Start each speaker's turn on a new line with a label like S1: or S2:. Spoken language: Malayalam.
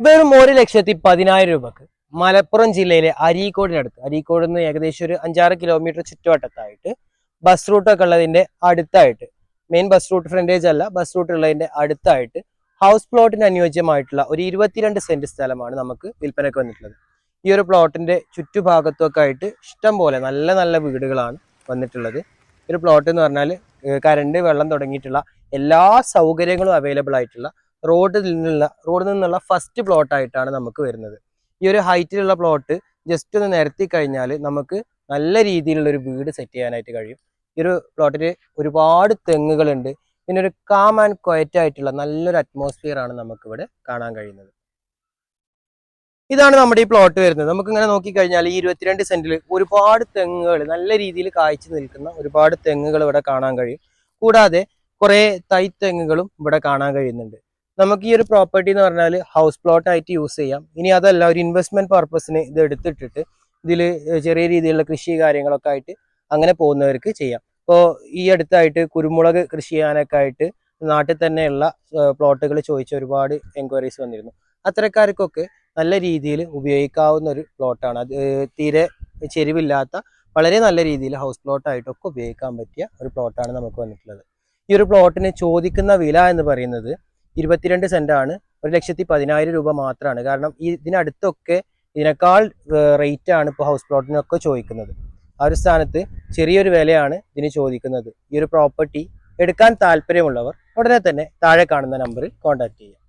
S1: വെറും ഒരു ലക്ഷത്തി പതിനായിരം രൂപക്ക് മലപ്പുറം ജില്ലയിലെ അരീക്കോടിനടുത്ത് അരീക്കോട് നിന്ന് ഏകദേശം ഒരു അഞ്ചാറ് കിലോമീറ്റർ ചുറ്റുവട്ടത്തായിട്ട് ബസ് റൂട്ടൊക്കെ ഉള്ളതിന്റെ അടുത്തായിട്ട് മെയിൻ ബസ് റൂട്ട് ഫ്രണ്ടേജ് അല്ല ബസ് റൂട്ട് ഉള്ളതിന്റെ അടുത്തായിട്ട് ഹൗസ് പ്ലോട്ടിന് അനുയോജ്യമായിട്ടുള്ള ഒരു ഇരുപത്തിരണ്ട് സെന്റ് സ്ഥലമാണ് നമുക്ക് വിൽപ്പനയ്ക്ക് വന്നിട്ടുള്ളത്. ഈ ഒരു പ്ലോട്ടിന്റെ ചുറ്റുഭാഗത്തൊക്കെ ആയിട്ട് ഇഷ്ടം പോലെ നല്ല നല്ല വീടുകളാണ് വന്നിട്ടുള്ളത്. ഒരു പ്ലോട്ട് എന്ന് പറഞ്ഞാൽ കരണ്ട് വെള്ളം തുടങ്ങിയിട്ടുള്ള എല്ലാ സൗകര്യങ്ങളും അവൈലബിൾ ആയിട്ടുള്ള റോഡിൽ നിന്നുള്ള റോഡിൽ നിന്നുള്ള ഫസ്റ്റ് പ്ലോട്ടായിട്ടാണ് നമുക്ക് വരുന്നത്. ഈ ഒരു ഹൈറ്റിലുള്ള പ്ലോട്ട് ജസ്റ്റ് ഒന്ന് നിരത്തി കഴിഞ്ഞാൽ നമുക്ക് നല്ല രീതിയിലുള്ള ഒരു വീട് സെറ്റ് ചെയ്യാനായിട്ട് കഴിയും. ഈ ഒരു പ്ലോട്ടിൽ ഒരുപാട് തെങ്ങുകളുണ്ട്. പിന്നെ ഒരു കാം ആൻഡ് ക്വയറ്റ് ആയിട്ടുള്ള നല്ലൊരു അറ്റ്മോസ്ഫിയർ ആണ് നമുക്ക് ഇവിടെ കാണാൻ കഴിയുന്നത്. ഇതാണ് നമ്മുടെ ഈ പ്ലോട്ട് വരുന്നത്. നമുക്ക് ഇങ്ങനെ നോക്കിക്കഴിഞ്ഞാൽ ഈ ഇരുപത്തിരണ്ട് സെന്റിൽ ഒരുപാട് തെങ്ങുകൾ നല്ല രീതിയിൽ കായ്ച്ചു നിൽക്കുന്ന ഒരുപാട് തെങ്ങുകൾ ഇവിടെ കാണാൻ കഴിയും. കൂടാതെ കുറെ തൈ തെങ്ങുകളും ഇവിടെ കാണാൻ കഴിയുന്നുണ്ട്. നമുക്ക് ഈ ഒരു പ്രോപ്പർട്ടി എന്ന് പറഞ്ഞാൽ ഹൗസ് പ്ലോട്ട് ആയിട്ട് യൂസ് ചെയ്യാം. ഇനി അതല്ല ഒരു ഇൻവെസ്റ്റ്മെന്റ് പർപ്പസിന് ഇത് എടുത്തിട്ടിട്ട് ഇതിൽ ചെറിയ രീതിയിലുള്ള കൃഷി കാര്യങ്ങളൊക്കെ ആയിട്ട് അങ്ങനെ പോകുന്നവർക്ക് ചെയ്യാം. ഇപ്പോൾ ഈ അടുത്തായിട്ട് കുരുമുളക് കൃഷി ചെയ്യാനൊക്കെ ആയിട്ട് നാട്ടിൽ തന്നെയുള്ള പ്ലോട്ടുകൾ ചോദിച്ച ഒരുപാട് എൻക്വയറീസ് വന്നിരുന്നു. അത്തരക്കാർക്കൊക്കെ നല്ല രീതിയിൽ ഉപയോഗിക്കാവുന്ന ഒരു പ്ലോട്ടാണ് അത് തീരെ ചെരിവില്ലാത്ത വളരെ നല്ല രീതിയിൽ ഹൗസ് പ്ലോട്ടായിട്ടൊക്കെ ഉപയോഗിക്കാൻ പറ്റിയ ഒരു പ്ലോട്ടാണ് നമുക്ക് വന്നിട്ടുള്ളത്. ഈ ഒരു പ്ലോട്ടിന് ചോദിക്കുന്ന വില എന്ന് പറയുന്നത് ഇരുപത്തിരണ്ട് സെന്റ് ആണ്. ഒരു ലക്ഷത്തി പതിനായിരം രൂപ മാത്രമാണ് കാരണം ഈ ഇതിനടുത്തൊക്കെ ഇതിനേക്കാൾ റേറ്റ് ആണ് ഇപ്പോൾ ഹൗസ് പ്ലോട്ടിനൊക്കെ ചോദിക്കുന്നത്. ആ ഒരു സ്ഥാനത്ത് ചെറിയൊരു വിലയാണ് ഇതിന് ചോദിക്കുന്നത്. ഈ ഒരു പ്രോപ്പർട്ടി എടുക്കാൻ താല്പര്യമുള്ളവർ ഉടനെ തന്നെ താഴെ കാണുന്ന നമ്പറിൽ കോൺടാക്ട് ചെയ്യുക.